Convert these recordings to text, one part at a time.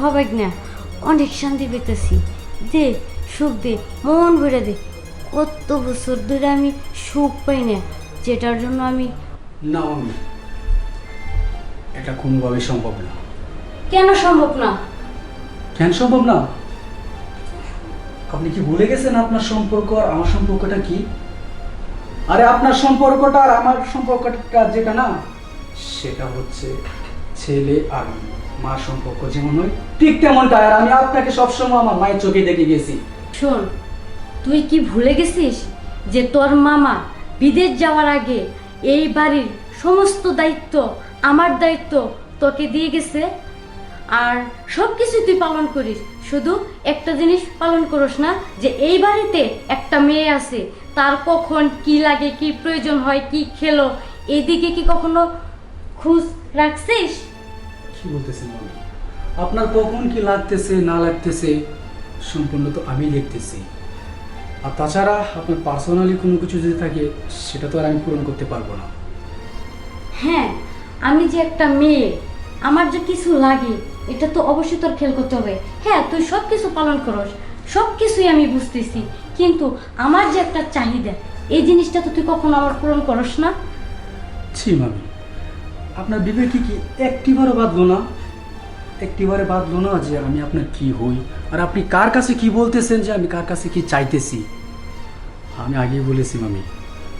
হবেক না অনেক শান্তি পেতেছি দে সুখ দে মন ভরে দে। কত বছর ধরে আমি সুখ পাই না যেটার জন্য আমি না মামি এটা কোনোভাবেই সম্ভব না। কেন সম্ভব না? কেন সম্ভব না? আপনি কি ভুলে গেছেন আপনার সম্পর্ক আর আমার সম্পর্কটা কি? আরে আপনার সম্পর্কটা আর আমার সম্পর্কটা যেটা না সেটা হচ্ছে ছেলে আর মার সম্পর্ক যেমন হয়, ঠিক তেমনটা আর আমি আপনাকে সবসময় আমার মায়ের চোখে দেখে গেছি। শোন, তুই কি ভুলে গেছিস যে তোর মামা বিদেশ যাওয়ার আগে এই বাড়ির সমস্ত দায়িত্ব, আমার দায়িত্ব তোকে দিয়ে গেছে? আর সব কিছু তুই পালন করিস। শুধু একটা জিনিস পালন করিস না, যে এই বাড়িতে একটা মেয়ে আছে, তার কখন কি লাগে, কি প্রয়োজন হয়, কি খেলো, এদিকে কি কখনো খুঁজ রাখছিস? কি বলতেছেন মামি আপনার কখন কি লাগতেছে না লাগতেছে সম্পূর্ণ তো আমি দেখতেছি। আর তাছাড়া আপনার পার্সোনালি কোনো কিছু যদি থাকে সেটা তো আর আমি পূরণ করতে পারব না। হ্যাঁ আমি যে একটা মেয়ে আমার যে কিছু লাগে এটা তো অবশ্যই তোর খেয়াল করতে হবে। হ্যাঁ তুই সব কিছু পালন করস সব কিছুই আমি বুঝতেছি। কিন্তু আমার যে একটা চাহিদা এই জিনিসটা তো তুই কখনো আমার পূরণ করস না। ছি মামি। আপনার বিবেকে কি একটিবারও বাঁধলো না? একটিবারে বাঁধলো না যে আমি আপনার কি হই? আর আপনি কার কাছে কি বলতেছেন যে আমি কার কাছে কি চাইতেছি? আমি আগেই বলেছি মামি।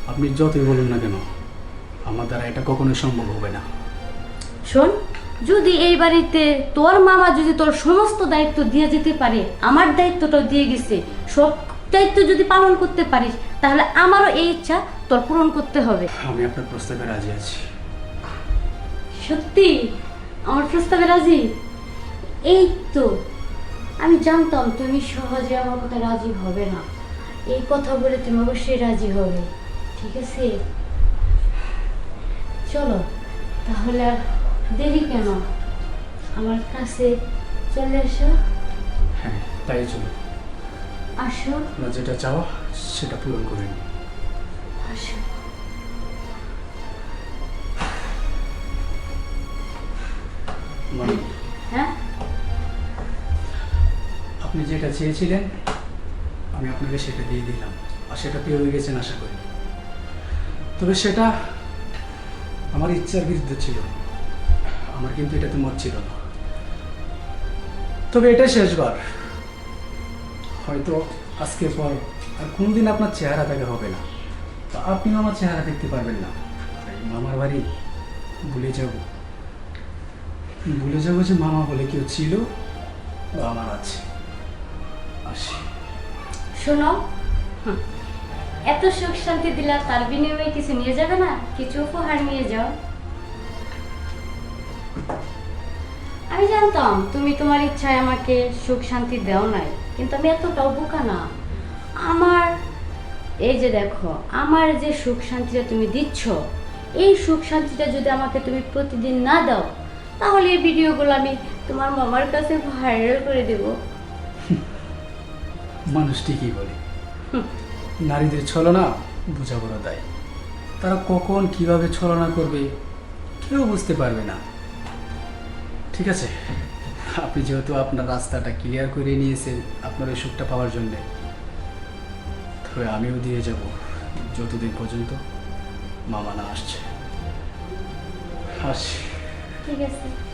আপনি যতই বলুন না কেন আমার দ্বারা এটা কখনোই সম্ভব হবে না। শোন যদি এই বাড়িতে তোর মামা যদি তোর সমস্ত দায়িত্ব দিয়ে যেতে পারে আমার দায়িত্বটাও দিয়ে গেছে সব দায়িত্ব যদি পালন করতে পারিস তাহলে আমারও এই ইচ্ছা তোর পূরণ করতে হবে। আমি আপনার প্রস্তাবে রাজি আছি। সত্যি? আমার প্রস্তাবে রাজি? এই তো। আমি জানতাম তুমি সহজে আমার কথা রাজি হবে না। এই কথা বলে তুমি অবশ্যই রাজি হবে ঠিক আছে? চলো তাহলে আর দেরি কেন? আমার কাছে চলে এসো। হ্যাঁ তাই চলো। আসো। আপনার যেটা চাওয়া সেটা পূরণ করে আসো। হ্যাঁ? আপনি যেটা চেয়েছিলেন আমি আপনাকে সেটা দিয়ে দিলাম। আর সেটা পেয়ে হয়ে গেছেন আশা করি। তবে সেটা আমার ইচ্ছার বিরুদ্ধে ছিল। আমার কিন্তু এটাতে মত ছিল না। তবে এটা শেষবার। হয়তো আজকের পর আর কোনোদিন আপনার চেহারা দেখা হবে না। আপনিও আমার চেহারা দেখতে পারবেন না। মামার বাড়ি ভুলে যাব। ভুলে যাব যে মামা বলে কেউ ছিল আমার আছে। শোনো এত সুখ শান্তি দিলা, তার বিনিময়ে কিছু নিয়ে যাবে না? কিছু উপহার নিয়ে যাও। আমি জানতাম, তুমি তোমার ইচ্ছায় আমাকে সুখ শান্তি দাও নাই, কিন্তু আমি এতটাও বোকা না। আমার, এই যে দেখো, আমার যে সুখ শান্তিটা তুমি দিচ্ছ, এই সুখ শান্তিটা যদি আমাকে তুমি প্রতিদিন না দাও তাহলে এই ভিডিওগুলো আমি তোমার মামার কাছে ভাইরাল করে দেবো। মানুষ ঠিকই বলে। নারীদের ছলনা বোঝাপড়া দেয়। তারা কখন কীভাবে ছলনা করবে কেউ বুঝতে পারবে না। ঠিক আছে? আপনি যেহেতু আপনার রাস্তাটা ক্লিয়ার করে নিয়েছেন আপনার ওই সুখটা পাওয়ার জন্যে, তবে আমিও দিয়ে যাব যতদিন পর্যন্ত মামা না আসছে। আসি ঠিক আছে।